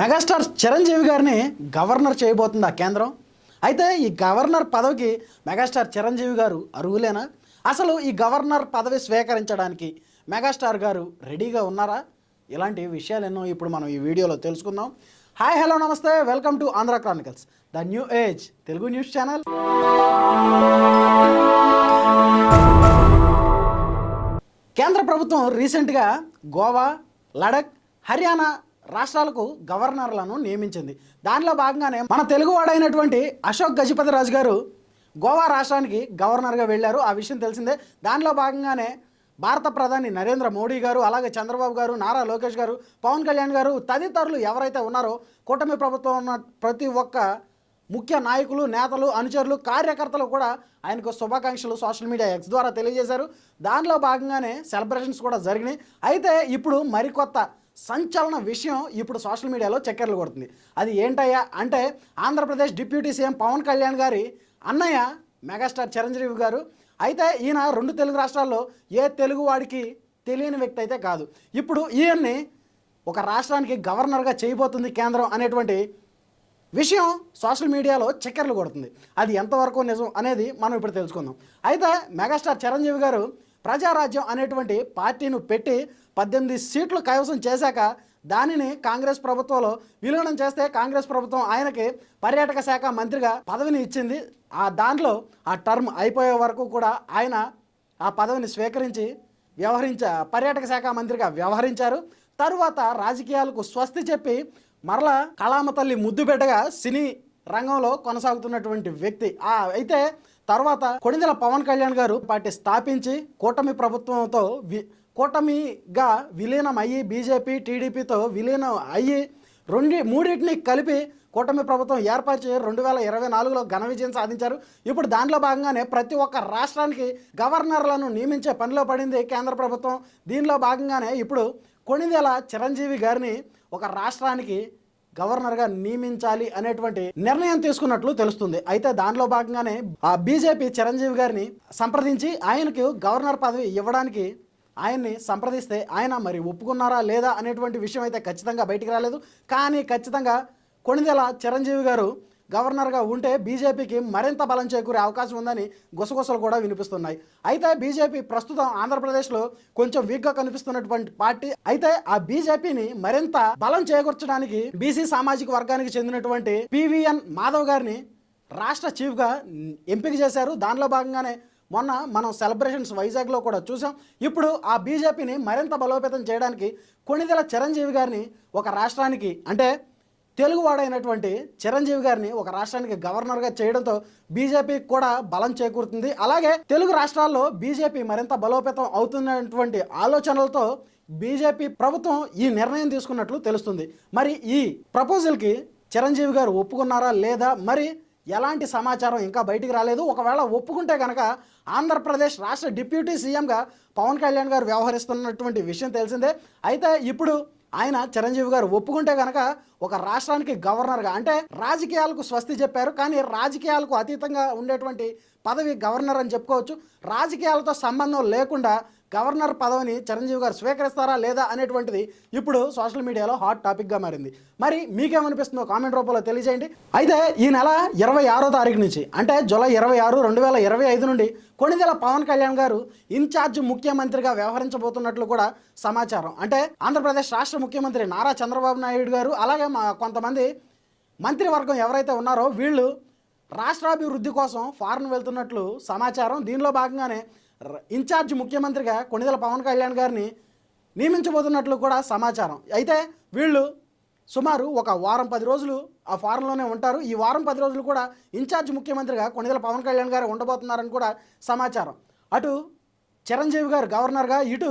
Megastar Chiranjeevi గారిని governor చేయబోతుంది ఆ కేంద్రం. అయితే ఈ గవర్నర్ పదవికి మెగాస్టార్ చిరంజీవి గారు అర్హులేనా? అసలు ఈ గవర్నర్ పదవి స్వీకరించడానికి మెగాస్టార్ గారు రెడీగా ఉన్నారా? ఇలాంటి విషయాలు ఎన్నో ఇప్పుడు మనం ఈ వీడియోలో తెలుసుకుందాం. హాయ్ హలో నమస్తే. Welcome to Andhra chronicles the new age Telugu news channel. కేంద్ర ప్రభుత్వం రీసెంట్గా గోవా లడక్ హర్యానా రాష్ట్రాలకు గవర్నర్లను నియమించింది. దానిలో భాగంగానే మన తెలుగువాడైనటువంటి అశోక్ గజపతి రాజు గారు గోవా రాష్ట్రానికి గవర్నర్గా వెళ్ళారు. ఆ విషయం తెలిసిందే. దానిలో భాగంగానే భారత ప్రధాని నరేంద్ర మోడీ గారు అలాగే చంద్రబాబు గారు నారా లోకేష్ గారు పవన్ కళ్యాణ్ గారు తదితరులు ఎవరైతే ఉన్నారో కూటమి ప్రభుత్వం ఉన్న ప్రతి ఒక్క ముఖ్య నాయకులు నేతలు అనుచరులు కార్యకర్తలు కూడా ఆయనకు శుభాకాంక్షలు సోషల్ మీడియా ఎక్స్ ద్వారా తెలియజేశారు. దానిలో భాగంగానే సెలబ్రేషన్స్ కూడా జరిగినాయి. అయితే ఇప్పుడు మరికొత్త సంచలన విషయం ఇప్పుడు సోషల్ మీడియాలో చక్కెరలు కొడుతుంది. అది ఏంటయ్యా అంటే ఆంధ్రప్రదేశ్ డిప్యూటీ సీఎం పవన్ కళ్యాణ్ గారి అన్నయ్య మెగాస్టార్ చిరంజీవి గారు. అయితే ఈయన రెండు తెలుగు రాష్ట్రాల్లో ఏ తెలుగు వాడికి తెలియని వ్యక్తి అయితే కాదు. ఇప్పుడు ఈయన్ని ఒక రాష్ట్రానికి గవర్నర్గా చేయబోతుంది కేంద్రం అనేటువంటి విషయం సోషల్ మీడియాలో చక్కెరలు కొడుతుంది. అది ఎంతవరకు నిజం అనేది మనం ఇప్పుడు తెలుసుకుందాం. అయితే మెగాస్టార్ చిరంజీవి గారు ప్రజారాజ్యం అనేటువంటి పార్టీని పెట్టి పద్దెనిమిది సీట్లు కైవసం చేశాక దానిని కాంగ్రెస్ ప్రభుత్వంలో విలీనం చేస్తే కాంగ్రెస్ ప్రభుత్వం ఆయనకి పర్యాటక శాఖ మంత్రిగా పదవిని ఇచ్చింది. ఆ దాంట్లో ఆ టర్మ్ అయిపోయే వరకు కూడా ఆయన ఆ పదవిని స్వీకరించి వ్యవహరించ పర్యాటక శాఖ మంత్రిగా వ్యవహరించారు. తరువాత రాజకీయాలకు స్వస్తి చెప్పి మరలా కళామ తల్లి ముద్దుబిడ్డగా సినీ రంగంలో కొనసాగుతున్నటువంటి వ్యక్తి. ఆ అయితే తర్వాత కొణిదెల పవన్ కళ్యాణ్ గారు పార్టీ స్థాపించి కూటమి ప్రభుత్వంతో వి కూటమిగా విలీనం అయ్యి బీజేపీ టీడీపీతో విలీనం అయ్యి రెండు మూడింటిని కలిపి కూటమి ప్రభుత్వం ఏర్పరిచి రెండు వేల ఇరవై నాలుగులో ఘన విజయం సాధించారు. ఇప్పుడు దానిలో భాగంగానే ప్రతి ఒక్క రాష్ట్రానికి గవర్నర్లను నియమించే పనిలో పడింది కేంద్ర ప్రభుత్వం. దీనిలో భాగంగానే ఇప్పుడు కొణిదెల చిరంజీవి గారిని ఒక రాష్ట్రానికి గవర్నర్గా నియమించాలి అనేటువంటి నిర్ణయం తీసుకున్నట్లు తెలుస్తుంది. అయితే దానిలో భాగంగానే ఆ బీజేపీ చిరంజీవి గారిని సంప్రదించి ఆయనకు గవర్నర్ పదవి ఇవ్వడానికి ఆయన్ని సంప్రదిస్తే ఆయన మరి ఒప్పుకున్నారా లేదా అనేటువంటి విషయం అయితే ఖచ్చితంగా బయటికి రాలేదు. కానీ ఖచ్చితంగా కొణిదెల చిరంజీవి గారు గవర్నర్గా ఉంటే బీజేపీకి మరింత బలం చేకూరే అవకాశం ఉందని గుసగుసలు కూడా వినిపిస్తున్నాయి. అయితే బీజేపీ ప్రస్తుతం ఆంధ్రప్రదేశ్లో కొంచెం వీక్గా కనిపిస్తున్నటువంటి పార్టీ. అయితే ఆ బీజేపీని మరింత బలం చేకూర్చడానికి బీసీ సామాజిక వర్గానికి చెందినటువంటి పివిఎన్ మాధవ్ గారిని రాష్ట్ర చీఫ్గా ఎంపిక చేశారు. దానిలో భాగంగానే మొన్న మనం సెలబ్రేషన్స్ వైజాగ్లో కూడా చూసాం. ఇప్పుడు ఆ బీజేపీని మరింత బలోపేతం చేయడానికి కొణిదెల చిరంజీవి గారిని ఒక రాష్ట్రానికి అంటే తెలుగువాడైనటువంటి చిరంజీవి గారిని ఒక రాష్ట్రానికి గవర్నర్గా చేయడంతో బీజేపీకి కూడా బలం చేకూరుతుంది. అలాగే తెలుగు రాష్ట్రాల్లో బీజేపీ మరింత బలోపేతం అవుతున్నటువంటి ఆలోచనలతో బీజేపీ ప్రభుత్వం ఈ నిర్ణయం తీసుకున్నట్లు తెలుస్తుంది. మరి ఈ ప్రపోజల్కి చిరంజీవి గారు ఒప్పుకున్నారా లేదా? మరి ఎలాంటి సమాచారం ఇంకా బయటికి రాలేదు? ఒకవేళ ఒప్పుకుంటే కనుక ఆంధ్రప్రదేశ్ రాష్ట్ర డిప్యూటీ సీఎంగా పవన్ కళ్యాణ్ గారు వ్యవహరిస్తున్నటువంటి విషయం తెలిసిందే. అయితే ఇప్పుడు ఆయన చిరంజీవి గారు ఒప్పుకుంటే కనుక ఒక రాష్ట్రానికి గవర్నర్గా అంటే రాజకీయాలకు స్వస్తి చెప్పారు కానీ రాజకీయాలకు అతీతంగా ఉండేటువంటి పదవి గవర్నర్ అని చెప్పుకోవచ్చు. రాజకీయాలతో సంబంధం లేకుండా గవర్నర్ పదవిని చిరంజీవి గారు స్వీకరిస్తారా లేదా అనేటువంటిది ఇప్పుడు సోషల్ మీడియాలో హాట్ టాపిక్గా మారింది. మరి మీకేమనిపిస్తుందో కామెంట్ రూపంలో తెలియజేయండి. అయితే ఈ నెల ఇరవై ఆరో తారీఖు నుంచి అంటే జూలై ఇరవై ఆరు రెండు వేల ఇరవై ఐదు నుండి కొణిదెల పవన్ కళ్యాణ్ గారు ఇన్ఛార్జ్ ముఖ్యమంత్రిగా వ్యవహరించబోతున్నట్లు కూడా సమాచారం. అంటే ఆంధ్రప్రదేశ్ రాష్ట్ర ముఖ్యమంత్రి నారా చంద్రబాబు నాయుడు గారు అలాగే మా కొంతమంది మంత్రివర్గం ఎవరైతే ఉన్నారో వీళ్ళు రాష్ట్రాభివృద్ధి కోసం ఫారెన్ వెళ్తున్నట్లు సమాచారం. దీనిలో భాగంగానే ఇన్ఛార్జ్ ముఖ్యమంత్రిగా కొణిదల పవన్ కళ్యాణ్ గారిని నియమించబోతున్నట్లు కూడా సమాచారం. అయితే వీళ్ళు సుమారు ఒక వారం పది రోజులు ఆ ఫారంలోనే ఉంటారు. ఈ వారం పది రోజులు కూడా ఇన్ఛార్జ్ ముఖ్యమంత్రిగా కొనిదల పవన్ కళ్యాణ్ గారు ఉండబోతున్నారని కూడా సమాచారం. అటు చిరంజీవి గారు గవర్నర్గా ఇటు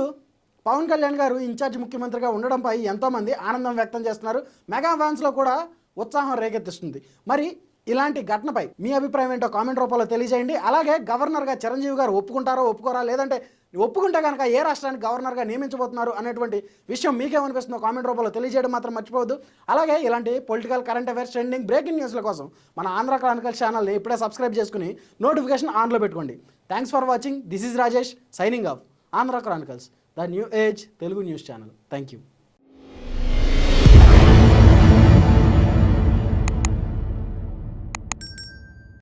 పవన్ కళ్యాణ్ గారు ఇన్ఛార్జ్ ముఖ్యమంత్రిగా ఉండడంపై ఎంతోమంది ఆనందం వ్యక్తం చేస్తున్నారు. మెగా ఫ్యాన్స్లో కూడా ఉత్సాహం రేకెత్తిస్తుంది. మరి ఇలాంటి ఘటనపై మీ అభిప్రాయం ఏంటో కామెంట్ రూపంలో తెలియజేయండి. అలాగే గవర్నర్గా చిరంజీవి గారు ఒప్పుకుంటారో ఒప్పుకోరా లేదంటే ఒప్పుకుంటే కనుక ఏ రాష్ట్రానికి గవర్నర్గా నియమించబోతున్నారు అనేటువంటి విషయం మీకేమనిపిస్తుందో కామెంట్ రూపంలో తెలియజేయడం మాత్రం మర్చిపోవద్దు. అలాగే ఇలాంటి political current affairs trending breaking న్యూస్ల కోసం మన ఆంధ్ర క్రానికల్ ఛానల్ని ఇప్పుడే సబ్స్క్రైబ్ చేసుకుని నోటిఫికేషన్ ఆన్లో పెట్టుకోండి. Thanks for watching this is Rajesh signing off Andhra chronicles the new age Telugu news channel. Thank you